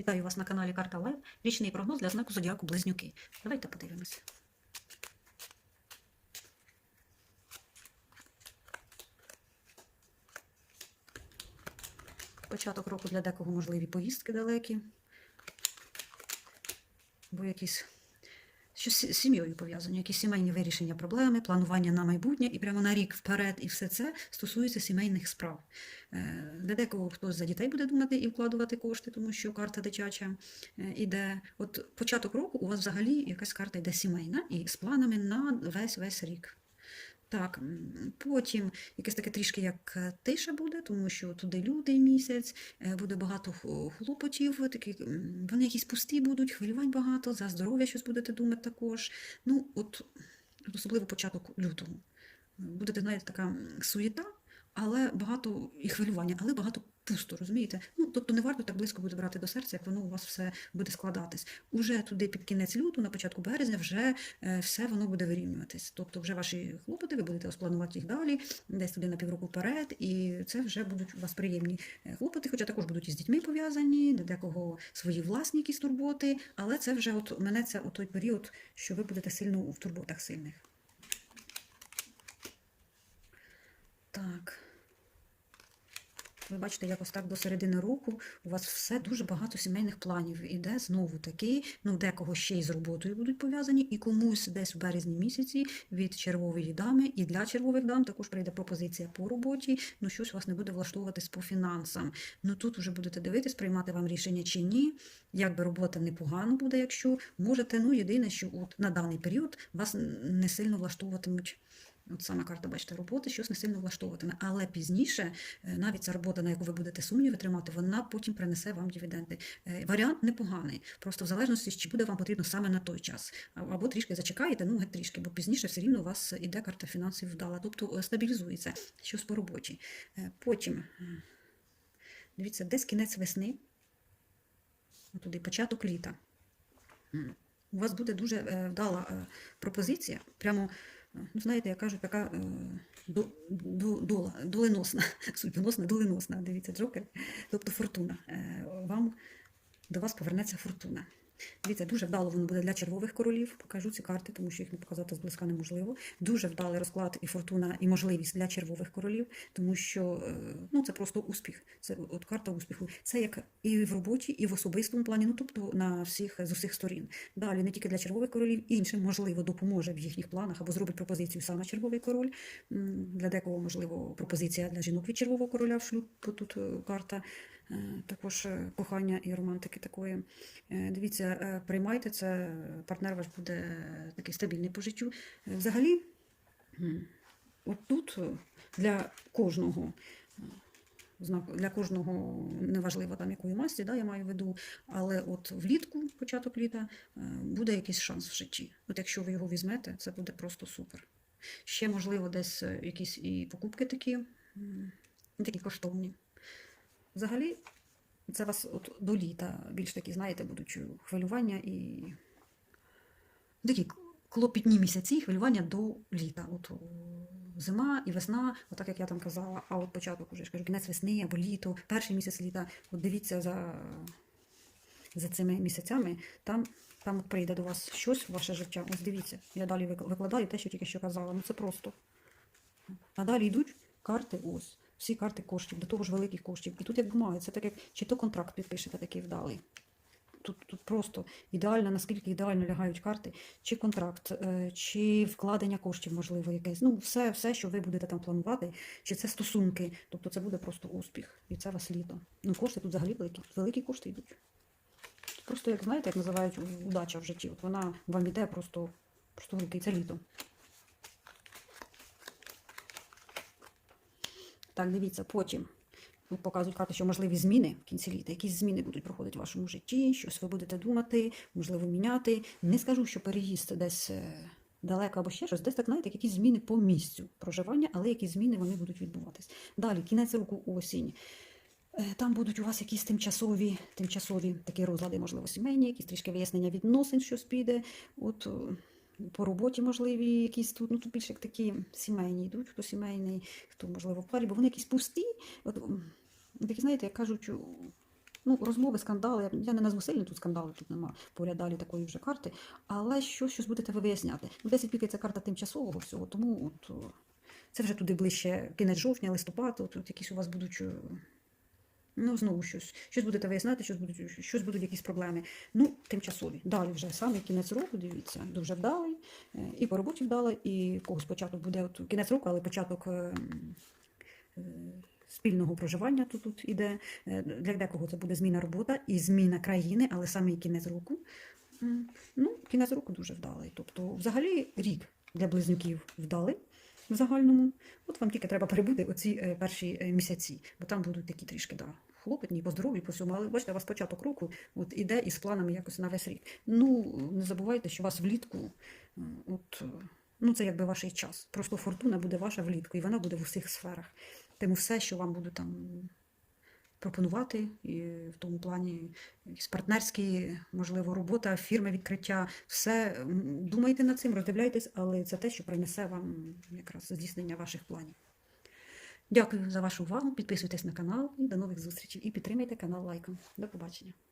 Вітаю вас на каналі Карта Лайв. Річний прогноз для знаку Зодіаку Близнюки. Давайте подивимось. Початок року для декого можливі поїздки далекі. Бо якісь щось з сім'єю пов'язані, якісь сімейні вирішення проблеми, планування на майбутнє і прямо на рік вперед, і все це стосується сімейних справ. Е, Для декого хтось за дітей буде думати і вкладувати кошти, тому що карта дитяча е, іде. От початок року у вас взагалі якась карта йде сімейна і з планами на весь весь рік. Так, потім якесь таке трішки як е, тиша буде, тому що туди люди місяць, е, буде багато хлопотів, такі, вони якісь пусті будуть, хвилювань багато, за здоров'я щось будете думати також. Ну, от особливо початок лютого. Будете, знаєте, така суєта, але багато і хвилювання, але багато пусто, розумієте? Ну, тобто не варто так близько буде брати до серця, як воно у вас все буде складатись. Уже туди під кінець лютого, на початку березня, вже е, все воно буде вирівнюватись. Тобто вже ваші хлопоти, ви будете розпланувати їх далі, десь туди на півроку вперед, і це вже будуть у вас приємні е, хлопоти, хоча також будуть і з дітьми пов'язані, для декого свої власні якісь турботи, але це вже от минеться у той період, що ви будете сильно в турботах сильних. Так. Ви бачите, якось так до середини року у вас все дуже багато сімейних планів іде знову таки. Ну, декого ще й з роботою будуть пов'язані, і комусь десь в березні місяці від червової дами, і для червових дам також прийде пропозиція по роботі. Ну, щось вас не буде влаштовуватись по фінансам. Ну тут вже будете дивитись, приймати вам рішення чи ні. Якби робота непогано буде, якщо можете. Ну, єдине, що от на даний період вас не сильно влаштовуватимуть. От саме карта, бачите, роботи щось не сильно влаштовуватиме. Але пізніше, е, навіть ця робота, на яку ви будете сумніви тримати, вона потім принесе вам дивіденди. Е, Варіант непоганий. Просто в залежності, чи буде вам потрібно саме на той час. Або трішки зачекаєте, ну геть трішки, бо пізніше все рівно у вас іде карта фінансів вдала, тобто е, стабілізується щось по роботі. Е, Потім, дивіться, десь кінець весни, туди початок літа. У вас буде дуже вдала пропозиція, прямо, ну, знаєте, я кажу, така е, доленосна, судьбоносна, доленосна, дивіться, джокер, тобто фортуна. Е, Вам до вас повернеться фортуна. Дивіться, дуже вдало воно буде для червових королів. Покажу ці карти, тому що їх не показати зблизька неможливо. Дуже вдалий розклад і фортуна, і можливість для червових королів, тому що е, ну, це просто успіх. Це от карта успіху. Це як і в роботі, і в особистому плані, ну тобто на всіх з усіх сторін. Далі не тільки для червових королів, іншим можливо допоможе в їхніх планах або зробить пропозицію саме червовий король. Для декого можливо пропозиція для жінок від червового короля в шлюб. бо Тут е, карта також е, кохання і романтики такої. Е, Дивіться, е, приймайте це, е, партнер ваш буде е, такий стабільний по життю. Е, Взагалі, от тут е, для кожного. е, Для кожного неважливо там якої масті, да, я маю в виду, але от влітку, початок літа, е, буде якийсь шанс в житті. От якщо ви його візьмете, це буде просто супер. Ще, можливо, десь е, якісь і покупки такі, такі коштовні. Взагалі, це вас от до літа більш такі, знаєте, будуть хвилювання і такі клопітні місяці, хвилювання до літа. От зима і весна, отак як я там казала, а от початок уже ж кажу, кінець весни або літо, перший місяць літа. От дивіться за, за цими місяцями, там. Там от прийде до вас щось в ваше життя. Ось дивіться, я далі викладаю те, що тільки що казала. Ну це просто. А далі йдуть карти, ось. Всі карти коштів, до того ж великих коштів. І тут як бумаги, це так як чи то контракт підпишете такий вдалий. Тут, тут просто ідеально, наскільки ідеально лягають карти, чи контракт, е, чи вкладення коштів, можливо, якесь. Ну, все, все, що ви будете там планувати, чи це стосунки. Тобто це буде просто успіх. І це вас літо. Ну, кошти тут взагалі великі. Великі кошти йдуть. Просто, як знаєте, як називають удача в житті. От вона вам іде просто, просто великий. Це літо. Так, дивіться, потім ну, показують карти, що можливі зміни в кінці літа. Якісь зміни будуть проходити в вашому житті, щось ви будете думати, можливо, міняти. Не скажу, що переїзд десь е, далеко або ще щось, десь так, знаєте, якісь зміни по місцю проживання, але якісь зміни вони будуть відбуватись. Далі, кінець року, осінь. Е, Там будуть у вас якісь тимчасові, тимчасові такі розлади, можливо, сімейні, якісь трішки вияснення відносин, щось піде. От е, по роботі можливі якісь тут, ну тут більше як такі сімейні йдуть, хто сімейний, хто, можливо, в парі, бо вони якісь пусті. От, такі, знаєте, як кажуть, Ну, розмови, скандали. Я не назву сильні тут скандали, тут нема далі такої вже карти. Але щось, щось будете ви виясняти. Ну, 10 піки це карта тимчасового всього, тому от, це вже туди ближче кінець жовтня, листопад, от, от якісь у вас будуть. Ну, знову щось. Щось будете виясняти, щось будуть, щось будуть якісь проблеми. Ну, тимчасові. Далі вже саме кінець року, дивіться, дуже вдалий. е, І по роботі вдалий, і когось початок буде от, кінець року, але початок. е, е, Спільного проживання тут, тут іде. Е, Для декого це буде зміна робота і зміна країни, але саме кінець року. Ну, кінець року дуже вдалий. Тобто, взагалі, рік для близнюків вдалий в загальному. От вам тільки треба перебути оці перші місяці, бо там будуть такі трішки, да, хлопотні, по здоров'ю, по всьому. Але бачите, у вас початок року от іде із планами якось на весь рік. Ну, не забувайте, що у вас влітку, е, от, е, ну, це якби ваш час. Просто фортуна буде ваша влітку, і вона буде в усіх сферах. Тому все, що вам будуть там пропонувати, і в тому плані якісь партнерські, можливо, робота, фірми відкриття, все думайте над цим, роздивляйтесь, але це те, що принесе вам якраз здійснення ваших планів. Дякую за вашу увагу. Підписуйтесь на канал і до нових зустрічей. І підтримайте канал лайком. До побачення.